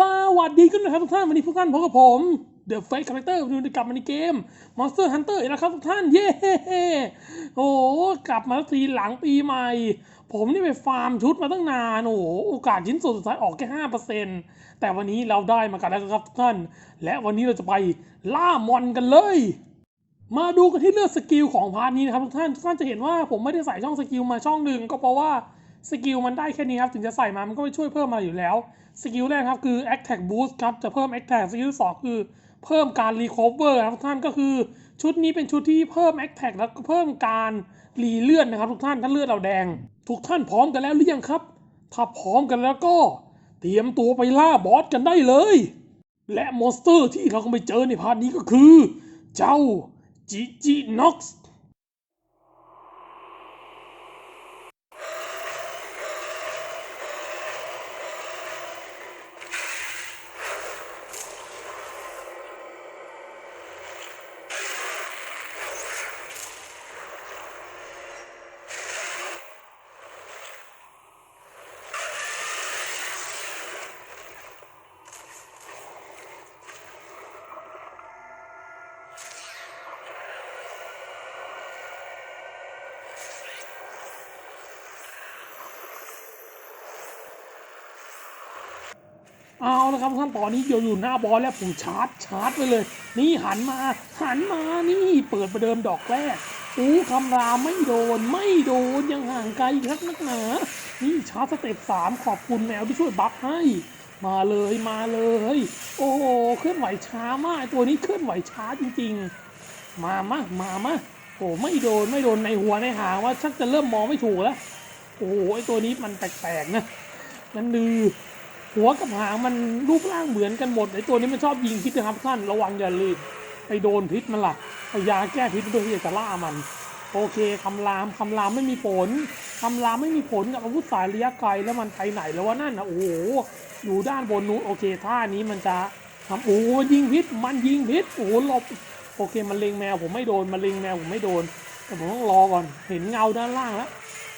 สวัสดีกันนะครับทุกท่าน วันนี้ทุกท่านพบกับผม The Face Character วันนี้กลับมาในเกม Monster Hunter อีกแล้วครับทุกท่าน เย้โอ้กลับมาทีหลังปีใหม่ ผมนี่ไปฟาร์มชุดมาตั้งนาน โอ้โหโอกาสชิ้นส่วนสุดท้ายออกแค่ห้าเปอร์เซ็นต์แต่วันนี้เราได้มากันแล้วครับทุกท่าน และวันนี้เราจะไปล่ามอนกันเลย มาดูกันที่เลือกสกิลของพาร์ทนี้นะครับทุกท่าน ทุกท่านจะเห็นว่าผมไม่ได้ใส่ช่องสกิลมาช่องหนึ่งก็เพราะว่า สกิลมันได้แค่นี้ครับ ถึงจะใส่มา มันก็ไม่ช่วยเพิ่มอะไรอยู่แล้ว สกิลแรกครับคือ Attack Boost ครับ จะเพิ่ม Attack สกิลสองคือเพิ่มการ Recover ครับทุกท่านก็คือชุดนี้เป็นชุดที่เพิ่ม Attack แล้วก็เพิ่มการรีเลือดนะครับ ทุกท่านถ้าเลือดเราแดง ทุกท่านพร้อมกันแล้วหรือยังครับ ถ้าพร้อมกันแล้วก็ เตรียมตัวไปล่าบอสกันได้เลย และมอนสเตอร์ที่เรากำลังไปเจอในพาร์ทนี้ก็คือ เจ้าจิจิน็อกซ์ เอาละครับท่านตอนนี้อยู่อยู่หน้าบอลแล้วผมชาร์จชาร์จไปเลย นี่หันมาหันมานี่เปิดประเดิมดอกแรกอู้คำรามไม่โดนไม่โดนยังห่างไกลอีกนักนักหนา นี่ชาร์จสเต็ปสามขอบคุณแมวที่ช่วยบัฟให้ มาเลยมาเลย โอ้โหเคลื่อนไหวช้ามากตัวนี้เคลื่อนไหวช้าจริงๆ มามะมามาโอ้ไม่โดนไม่โดนในหัวในหางว่าชักจะเริ่มมองไม่ถูกแล้ว โอ้โหไอตัวนี้มันแปลกๆนะนั่นคือ หัวกับหางมันรูปร่างเหมือนกันหมดไอ้ตัวนี้มันชอบยิงพิษนะครับท่านระวังอย่าลืมไปโดนพิษมันล่ะเอยาแก้พิษเพื่อที่จะล่ามัน โอเคคำรามคำรามไม่มีผลคำรามไม่มีผลกับอาวุธสายระยะไกลแล้วมันไปไหนแล้ววะนั่นนะโอ้โหอยู่ด้านบนนู้นโอเคท่านี้มันจะทำโอ้ยิงพิษมันยิงพิษโอ้หลบโอเคมันเล็งแมวผมไม่โดนมันเล็งแมวผมไม่โดนแต่ผมต้องรอก่อนเห็นเงาด้านล่างแล้ว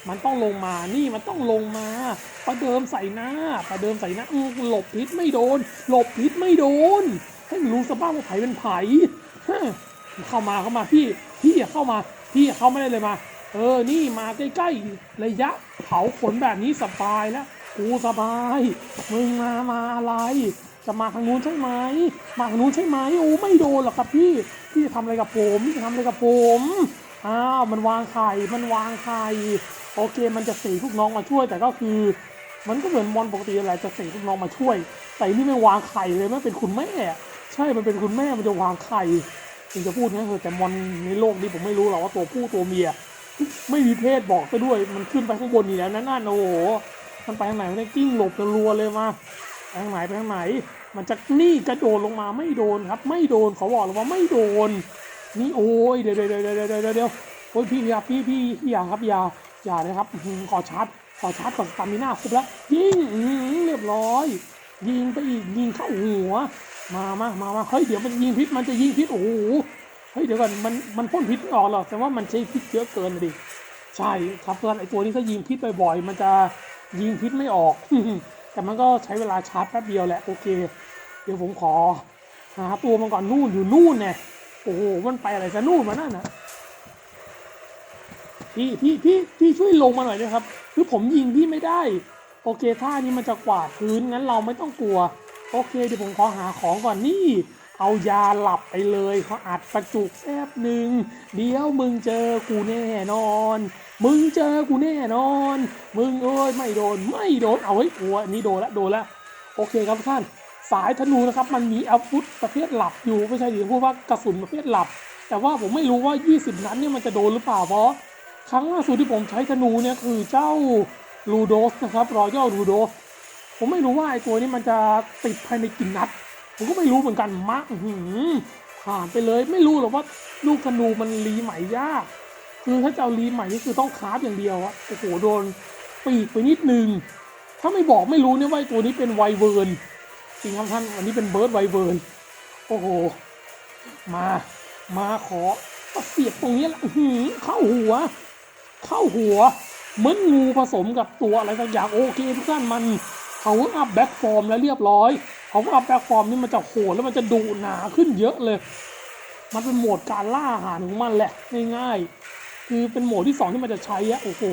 มันต้องลงมา นี่มันต้องลงมา ประเดิมใส่หน้า ประเดิมใส่หน้าหลบพิษไม่โดน หลบพิษไม่โดน ให้มันรู้สบ้างว่าไผเป็นไผเข้ามาเข้ามาพี่ พี่เข้ามา พี่เข้าไม่ได้เลยมา เออ นี่มาใกล้ๆ ระยะเผาขนแบบนี้สบายแล้ว กูสบาย มึงมามาอะไร จะมาทางนู้นใช่ไหม มาทางนู้นใช่ไหมโอ้ไม่โดนหรอกครับพี่ พี่จะทำอะไรกับผม พี่จะทำอะไรกับผม อ้าว มันวางไข่ มันวางไข่ โอเคมันจะสีลูกน้องมาช่วย แต่ก็คือ มันก็เหมือนมอนปกติอะไรจะสีลูกน้องมาช่วย แต่นี่ไม่วางไข่เลยไมันเป็นคุณแม่ ใช่มันเป็นคุณแม่มันจะวางไข่ถึงจะพูดงั้นเถอะแต่มอนในโลกนี้ผมไม่รู้หรอกว่าตัวผู้ตัวเมียไม่มีเพศบอกไปด้วย มันขึ้นไปข้างบนนี่แล้วนั่นน่ะโอ้โหมันไปทางไหนมันได้กิ้งหลบรัวเลยมาไปทางไหนไปทางไหน มันจะนี่กระโดดลงมาไม่โดนครับ ไม่โดนเขาบอกเลยว่าไม่โดน นี่โอ้ยเดี๋ยวเดี๋ยวเดี๋ยวเดี๋ยวเดี๋ยวเดี๋ยวโอ้ยพี่อย่าพี่พี่พี่อย่าครับอย่า อย่าเลยครับ ขอชาร์จ ขอชาร์จก่อนสตามิน่าครบแล้ว ยิงเรียบร้อย ยิงไปอีก ยิงเข้าหัว มามามามาเฮ้ย เดี๋ยวมันยิงพิษ มันจะยิงพิษ โอ้โห เฮ้ย เดี๋ยวก่อน มัน มันพ่นพิษออกหรอก แต่ว่ามันใช้พิษเยอะเกินดิ ใช่ครับเพื่อนไอตัวนี้ถ้ายิงพิษบ่อยๆ มันจะยิงพิษไม่ออก แต่มันก็ใช้เวลาชาร์จแป๊บเดียวแหละ โอเค เดี๋ยวผมขอหาตัวมันก่อนนู่นอยู่นู่นเนี่ยโอ้โห มันไปอะไรจะนู่นมานั่นนะ พี่พี่พี่พี่ช่วยลงมาหน่อยนะครับ คือผมยิงพี่ไม่ได้ โอเคท่านี้มันจะกวาดพื้นงั้นเราไม่ต้องกลัว โอเคเดี๋ยวผมขอหาของก่อนนี่ เอายาหลับไปเลยขาอัดประจุแป๊บหนึ่งเดี๋ยวมึงเจอกูแน่นอน มึงเจอกูแน่นอน มึงเอ้ยไม่โดนไม่โดนเอาไว้กลัวอันนี้โดนละโดนละโอเคครับท่านสายธนูนะครับมันมีอาวุธประเภทหลับอยู่ไม่ใช่หรือพูดว่ากระสุนประเภทหลับ แต่ว่าผมไม่รู้ว่า 20 นัดเนี่ยมันจะโดนหรือเปล่าเพราะ ครั้งล่าสุดที่ผมใช้ธนูเนี่ยคือเจ้าลูโดสนะครับรอยัลลูโดสผมไม่รู้ว่าไอ้ตัวนี้มันจะติดภายในกี่นัด ผมก็ไม่รู้เหมือนกันมะอื้อหือผ่านไปเลยไม่รู้หรอกว่าลูกธนูมันรีใหม่ยาก คือถ้าจะเอารีใหม่นี่คือต้องคราฟอย่างเดียวอะโอ้โหโดนปีกไปนิดนึง ถ้าไม่บอกไม่รู้เนี่ยว่าตัวนี้เป็นไวเวิร์นจริงครับท่านอันนี้เป็นเบิร์ดไวเวิร์นโอ้โห มา มาขอเสียบตรงนี้ละหือเข้าหัว เข้าหัว เหมือนงูผสมกับตัวอะไรสักอย่างโอเคทุกท่านมัน power up back form แล้วเรียบร้อยเพราะว่าแพลตฟอร์มนี้มันจะโหดแล้วมันจะดุหนาขึ้นเยอะเลย มันเป็นโหมดการล่าอาหารของมันแหละง่ายๆคือเป็นโหมดที่สองที่มันจะใช้อะโอ้โห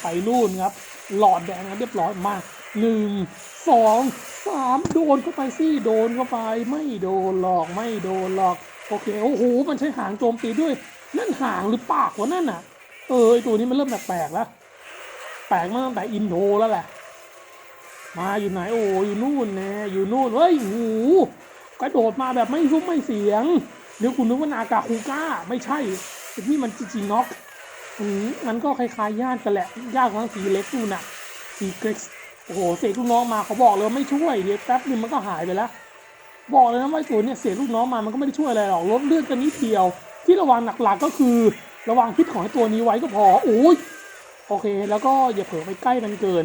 ไปนู่นครับ หลอดแดงกันเรียบร้อยมาหนึ่งสองสามโดนเข้าไปสิโดนเข้าไป ไม่โดนหรอกไม่โดนหรอก โอเคโอ้โหมันใช้หางโจมตีด้วย นั่นหางหรือปากวะนั่นน่ะ เออตัวนี้มันเริ่มแปลกๆแล้ว แปลกมาตั้งแต่อินโทรแล้วแหละ มาอยู่ไหนโอ้อยู่นู่นแน่อยู่นู่นเฮ้ยหูกระโดดมาแบบไม่ซุ้มไม่เสียงเดี๋ยวคุณนึกว่านากาคูก้า ไม่ใช่แต่นี่มันจริงๆน็อกอืมมันก็คล้ายๆญาติกันแหละญาติของสีเล็กนู่นน่ะสีเกร็กโอ้โหเสกลูกน้องมาเขาบอกเลยไม่ช่วยเดี๋ยวแป๊บนึงมันก็หายไปแล้วบอกเลยนะว่าตัวเนี่ยเสียลูกน้องมามันก็ไม่ได้ช่วยอะไรหรอกลดเลือดกันนิดเดียว ที่ระวังหลักๆก็คือ ระวังพิษของตัวนี้ไว้ก็พอโอ้ยโอเค แล้วก็อย่าเผลอไปใกล้มันเกิน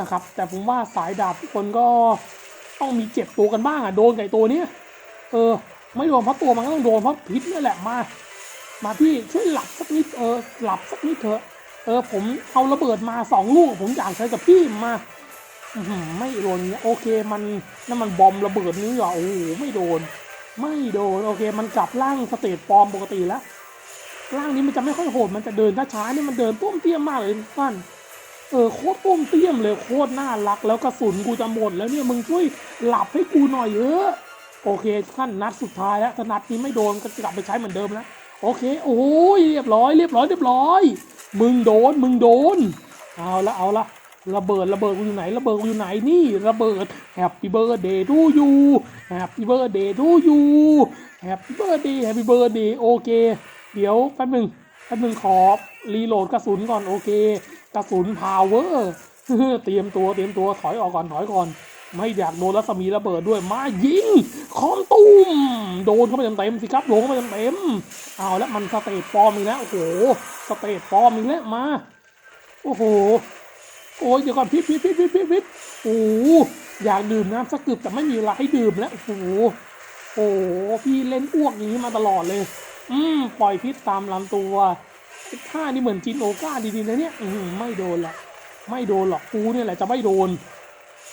นะครับ แต่ผมว่าสายดาบทุกคนก็ต้องมีเจ็บตัวกันบ้างอะโดนไก่ตัวเนี้ยเออ ไม่โดนเพราะตัวมันก็ต้องโดนเพราะพิษนี่แหละมา มาพี่ช่วยหลับสักนิดเออหลับสักนิดเถอะเออผมเอาระเบิดมาสองลูกผมอยากใช้กับพี่มาไม่โดนเนี้ยโอเคมันนั่นมันบอมระเบิดนี่เหรอโอ้โหไม่โดน ไม่โดนโอเค มันกลับร่างสเตจฟอร์มปกติแล้ว ร่างนี้มันจะไม่ค่อยโหดมันจะเดินช้าๆนี่มันเดินต้มเตี้ยมมากเลยท่านเออโคตรต้มเตี้ยมเลยโคตรน่ารักแล้วกระสุนกูจะหมดแล้วเนี่ยมึงช่วยหลับให้กูหน่อยเถอะโอเคท่านนัดสุดท้ายแล้วถ้านัดนี้ไม่โดนก็กลับไปใช้เหมือนเดิมแล้วโอเค โอ้ยเรียบร้อยเรียบร้อยเรียบร้อย มึงโดนมึงโดน เอาละเอาละระเบิดระเบิดกูอยู่ไหนระเบิดกูอยู่ไหนนี่ระเบิด Happy Birthday to you Happy Birthday to you Happy Birthday Happy Birthday โอเค เดี๋ยวแป๊บหนึ่งแป๊บหนึ่งขอรีโหลดกระสุนก่อนโอเค กระสุน power เตรียมตัวเตรียมตัวถอยออกก่อนถอยก่อน ไม่อยากโดนรัศมีระเบิดด้วยมายิงคอมตุ้มโดนเข้าไปเต็มๆสิครับโดนเข้าไปเต็มๆเอาแล้วมันสเตจฟอร์มอีกแล้วโอ้โหสเตจฟอร์มอีกแล้วมาโอ้โหโอ้ยเดี๋ยวก่อนพิษพิษพิษพิษพิษพิษโอ้อยากดื่มน้ำสักกึบแต่ไม่มีเวลาให้ดื่มแล้วโอ้โหโอ้พี่เล่นอ้วกนี้มาตลอดเลย อืมปล่อยพิษตามลำตัวท่านี่เหมือนจินโอก้าดีๆนะเนี่ยอืมไม่โดนหรอกไม่โดนหรอกกูเนี่ยแหละจะไม่โดน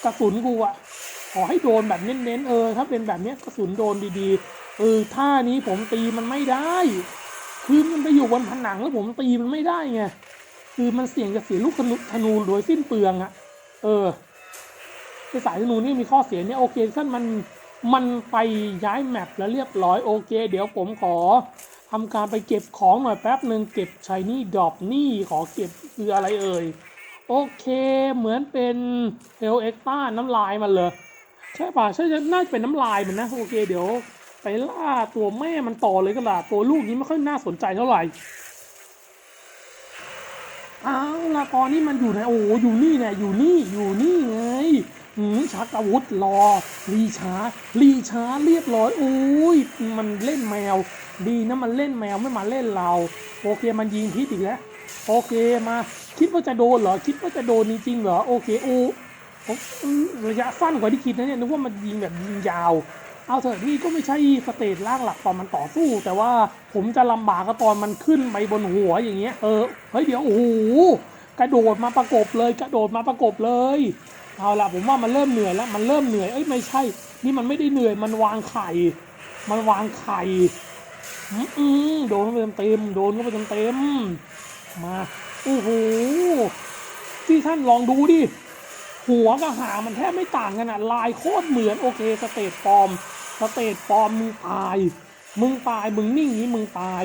กระสุนกูอะขอให้โดนแบบเน้นๆเออ ถ้าเป็นแบบเนี้ยกระสุนโดนดีๆเออท่านี้ผมตีมันไม่ได้คือมันไปอยู่บนผนังแล้วผมตีมันไม่ได้ไงคือมันเสี่ยงจะเสียลูกธนูธนูโดยสิ้นเปลืองอะเออไอสายธนูนี่มีข้อเสียเนี่ยโอเคท่านมัน มันไปย้ายแมปแล้วเรียบร้อยโอเค เดี๋ยวผมขอทำการไปเก็บของหน่อยแป๊บหนึ่งเก็บชายนี่ดรอปนี่ขอเก็บคืออะไรเอ่ย โอเคเหมือนเป็นเฮลเอ็กต้าน้ำลายมันเลยใช่ป่ะใช่ใช่น่าจะเป็นน้ำลายมันนะโอเคเดี๋ยว ไปล่าตัวแม่มันต่อเลยก็ล่ะตัวลูกนี้ไม่ค่อยน่าสนใจเท่าไหร่เอาวละตอนนี้มันอยู่ไหนโอ้อยู่นี่แน่อยู่นี่อยู่นี่ไง ชักอาวุธรอรีชาร์รีชาร์เรียบร้อยโอ้ยมันเล่นแมว ดีนะมันเล่นแมวไม่มาเล่นเรา โอเคมันยิงพิษอีกแล้วโอเคมา คิดว่าจะโดนเหรอ คิดว่าจะโดนจริงๆเหรอโอเคโอ้ระยะสั้นกว่าที่คิดนะเนี่ยนึกว่ามันยิงแบบยิงยาว เอาเถอะนี่ก็ไม่ใช่สเตจล่างหลักตอนมันต่อสู้ แต่ว่าผมจะลำบากก็ตอนมันขึ้นไปบนหัวอย่างเงี้ยเออเฮ้ยเดี๋ยวโอ้โหกระโดดมาประกบเลยกระโดดมาประกบเลย เอาละผมว่ามันเริ่มเหนื่อยแล้ว มันเริ่มเหนื่อยเอ้ยไม่ใช่ นี่มันไม่ได้เหนื่อยมันวางไข่ มันวางไข่อืมโดนเข้าไปเต็มๆโดนเข้าไปเต็มๆมาโอ้โหที่ท่านลองดูดิหัวกับหางมันแทบไม่ต่างกันอะลายโคตรเหมือนโอเคสเตตฟอร์มสเตตฟอร์มมึงตาย มึงตายมึงนิ่งนี้มึงตาย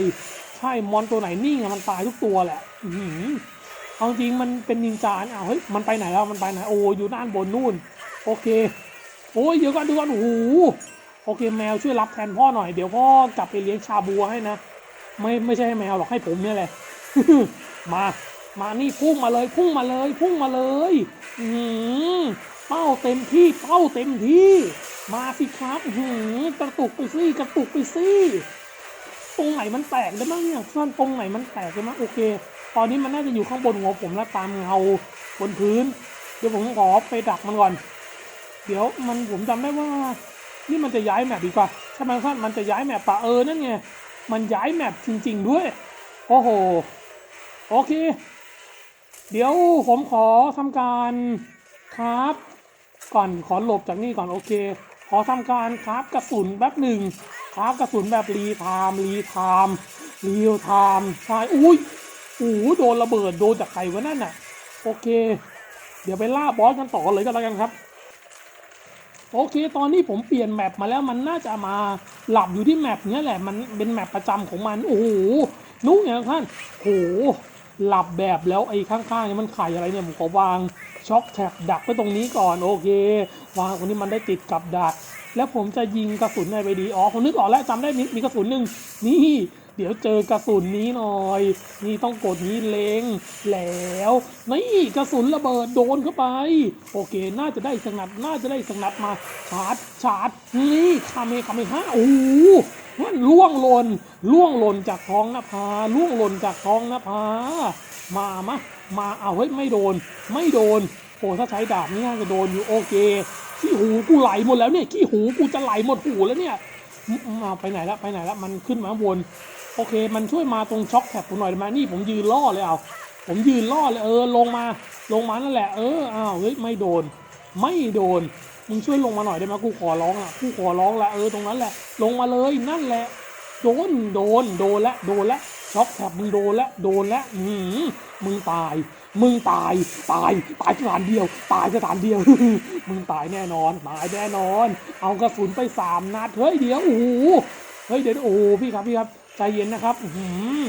ใช่มอนตัวไหนนิ่งอะมันตายทุกตัวแหละ อื เอาจริงมันเป็นนินจาเนี่ยเฮ้ยมันไปไหนแล้วมันไปไหนโอ้อยู่ด้านบนนู่น โอเค โอ้ยเดี๋ยวก่อนเดี๋ยวก่อนโอ้โหโอเคแมวช่วยรับแทนพ่อหน่อยเดี๋ยวพ่อกลับไปเลี้ยงชาบัวให้นะไม่ไม่ใช่ให้แมวหรอกให้ผมเนี่ยแหละมามานี่พุ่งมาเลยพุ่งมาเลยพุ่งมาเลยอือหือเป้าเต็มที่เป้าเต็มที่ มาสิครับหือกระตุกไปสิกระตุกไปสิตรงไหนมันแตกได้บ้างเนี่ยท่านตรงไหนมันแตกได้บ้างโอเค ตอนนี้มันน่าจะอยู่ข้างบนหัวผมแล้วตามเงาบนพื้น เดี๋ยวผมขอไปดักมันก่อน เดี๋ยวมันผมจำได้ว่า นี่มันจะย้ายแมปดีกว่าใช่ไหมท่านมันจะย้ายแมปปะเออนั่นไงมันย้ายแมปจริง ๆ ด้วย โอ้โห โอเค เดี๋ยวผมขอทำการครับ ก่อนขอหลบจากนี่ก่อนโอเค ขอทำการคราฟกระสุนแป๊บหนึ่งคราฟกระสุนแบบรีไทม์รีไทม์รีไทม์ใช่อุ้ย โอ้โหโดนระเบิดโดนจากใครวะนั่นน่ะ โอเค เดี๋ยวไปล่าบอสกันต่อเลยก็แล้วกันครับ โอเค ตอนนี้ผมเปลี่ยนแมปมาแล้วมันน่าจะมาหลับอยู่ที่แมปเนี้ยแหละมันเป็นแมปประจำของมัน โอ้โหนุ๊กเนี่ยท่านโอ้โหหลับแบบแล้วไอ้ข้างๆเนี่ยมันไข่อะไรเนี่ยผมขอวางช็อคแท็บดักไว้ตรงนี้ก่อนโอเควางตรงนี้มันได้ติดกับดักแล้วผมจะยิงกระสุนในไปดีอ๋อผมนึกออกแล้วจำได้มีมีกระสุนหนึ่งนี่ เดี๋ยวเจอกระสุนนี้หน่อย นี่ต้องกดนี้เล็งแล้วนี่กระสุนระเบิดโดนเข้าไป โอเค น่าจะได้สกนัดน่าจะได้สกนัดมาชาร์จชาร์จนี่คาเมคาเมห้าโอ้โหมันล่วงหล่นล่วงหล่นจากท้องนภาล่วงหล่นจากท้องนภามามะมาเอาเฮ้ยไม่โดน ไม่โดนโอ้ถ้าใช้ดาบนี่น่าจะโดนอยู่โอเคขี้หูกูไหลหมดแล้วเนี่ยขี้หูกูจะไหลหมดหูแล้วเนี่ยมอืมเอาไปไหนละไปไหนละมันขึ้นมาบน โอเค มันช่วยมาตรงช็อคแท็บผมหน่อยได้ไหมนี่ผมยืนล่อเลยเอาผมยืนล่อเลยเออลงมาลงมานั่นแหละเอออ้าวเฮ้ยไม่โดน ไม่โดนมึงช่วยลงมาหน่อยได้ไหมกูขอร้องอะกูขอร้องละเออตรงนั้นแหละ ลงมาเลยนั่นแหละ โดนโดนโดนละโดนละช็อคแท็บมึงโดนละโดนละอืมมึงตาย มึงตายตายตายสถานเดียว ตายสถานเดียว มึงตายแน่นอนตายแน่นอน เอากระสุนไปสามนัดเฮ้ยเดี๋ยวโอ้โหเฮ้ยเดี๋ยวโอ้พี่ครับพี่ครับ ใจเย็นนะครับหือ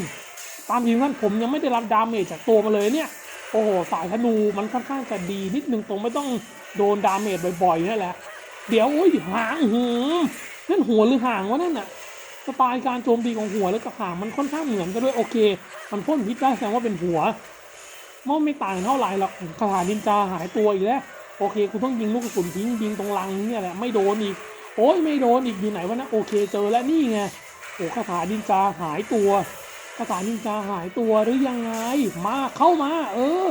ตามจริงท่านผมยังไม่ได้รับดาเมจจากตัวมาเลยเนี่ย โอ้โห สายธนูมันค่อนข้างจะดีนิดนึงตรงไม่ต้องโดนดาเมจบ่อยๆนั่แหละ เดี๋ยวโอ้ยหางหืมนั่นหัวหรือหางวะนั่นน่ะสไตล์การโจมตีของหัวและกับหางมันค่อนข้างเหมือนกันด้วยโอเค มันพ่นพิษได้แสดงว่าเป็นหัวมันไม่ต่างเท่าไหร่หรอกคาถานินจาหายตัวอีกแล้วโอเคกูต้องยิงลูกกระสุนทิ้งยิงตรงรังเนี่ยแหละไม่โดนอีกโอ้ยไม่โดนอีกอยู่ไหนวะนะโอเคเจอแล้วนี่ไง โอ้คาถานินจาหายตัวคาถานินจาหายตัวหรือยังไง มาเข้ามา เออ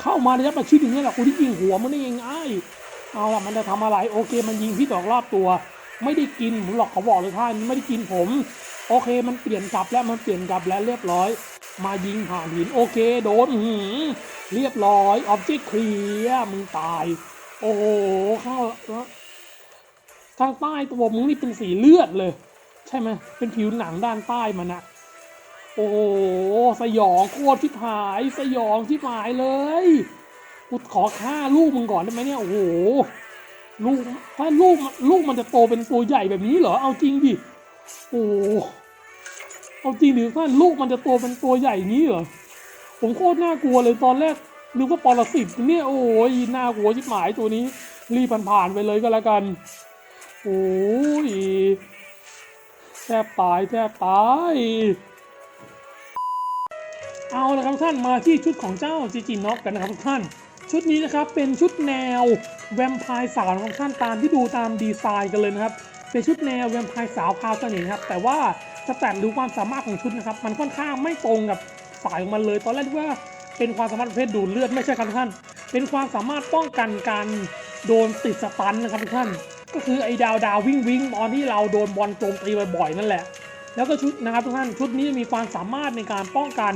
เข้ามาระยะประชิดอย่างนี้ยแหละกูที่ยิงหัวมันนี่เองไอเอาล่ะมันจะทำอะไรโอเคมันยิงพิษออกรอบตัว ไม่ได้กินผมหรอกเขาบอกเลยท่านไม่ได้กินผม โอเคมันเปลี่ยนกลับแล้วมันเปลี่ยนกลับแล้วเรียบร้อย มายิงผ่านหินโอเคโดนหืเรียบร้อยออบเจกต์เคลียมึงตาย โอ้โหเข้าทางใต้ตัวมึงนี่เป็นสีเลือดเลย ช่ไหมเป็นผิวหนังด้านใต้มันนะโอ้โหสยองโคตรที่หายสยองที่หายเลยกูขอฆ่าลูกมึงก่อนได้ไหมเนี่ยโอ้โหลูกถ้าลูกลูกมันจะโตเป็นตัวใหญ่แบบนี้เหรอเอาจริงดิโอ้เอาจริงดิท่าลูกมันจะโตเป็นตัวใหญ่งนี้เหรอผมโคตรน่ากลัวเลยตอนแรกนึกว่าปรสิตเนี่ยโอ้ยน่ากลัวชิบหายตัวนี้ รีบผ่านๆไปเลยก็แล้วกันโอ้ย แทบตายแทบตาย เอาละครับท่านมาที่ชุดของเจ้าจีจีน็อกกันนะครับทุกท่าน ชุดนี้นะครับเป็นชุดแนวแวมไพร์สาวของท่านตามที่ดูตามดีไซน์กันเลยนะครับ เป็นชุดแนวแวมไพร์สาวพาวเสน่ห์นะครับ แต่ว่าสแตทหรือความสามารถของชุดนะครับ มันค่อนข้างไม่ตรงกับสายของมันเลย ตอนแรกว่าเป็นความสามารถประเภทดูดเลือดไม่ใช่ครับท่าน เป็นความสามารถป้องกันการโดนติดสตันนะครับทุกท่าน ก็คือไอ้ดาวดาววิ่งวิ่งตอนที่เราโดนบอลโจมตีบ่อยๆนั่นแหละ แล้วก็ชุดนะครับทุกท่านชุดนี้มีความสามารถในการป้องกัน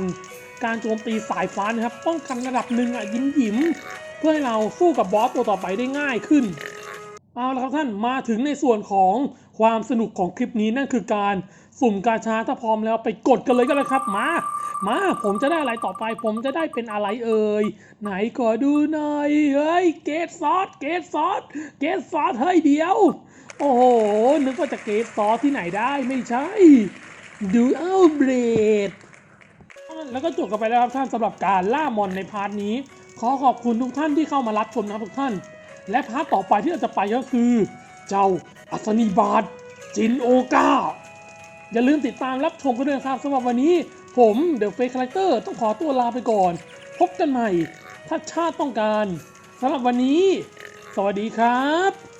การโจมตีสายฟ้านะครับ ป้องกันระดับหนึ่งอะยิ้มยิ้มๆเพื่อให้เราสู้กับบอสตัวต่อไปได้ง่ายขึ้นเอาละครับท่านมาถึงในส่วนของความสนุกของคลิปนี้นั่นคือการสุ่มกาชาถ้าพร้อมแล้วไปกดกันเลยก็แล้วครับมา มาผมจะได้อะไรต่อไป ผมจะได้เป็นอะไรเอ่ยไหนขอดูหน่อยเฮ้ยเกตซอสเกตซอสเกตซอสเฮ้ยเดียว โอ้โหนึกว่าจะเกตซอสที่ไหนได้ไม่ใช่ ดูอัลเบรดแล้วก็จบกันไปแล้วครับท่านสำหรับการล่ามอนในพาร์ทนี้ ขอขอบคุณทุกท่านที่เข้ามารับชมนะครับทุกท่าน และพาร์ทต่อไปที่เราจะไปก็คือ เจ้าอัศนีบาทจินโอกาอย่าลืมติดตามรับชมกันด้วยครับสำหรับวันนี้ ผมเดอะเฟคคาแรคเตอร์ต้องขอตัวลาไปก่อน พบกันใหม่ ถ้าชาติต้องการสำหรับวันนี้ สวัสดีครับ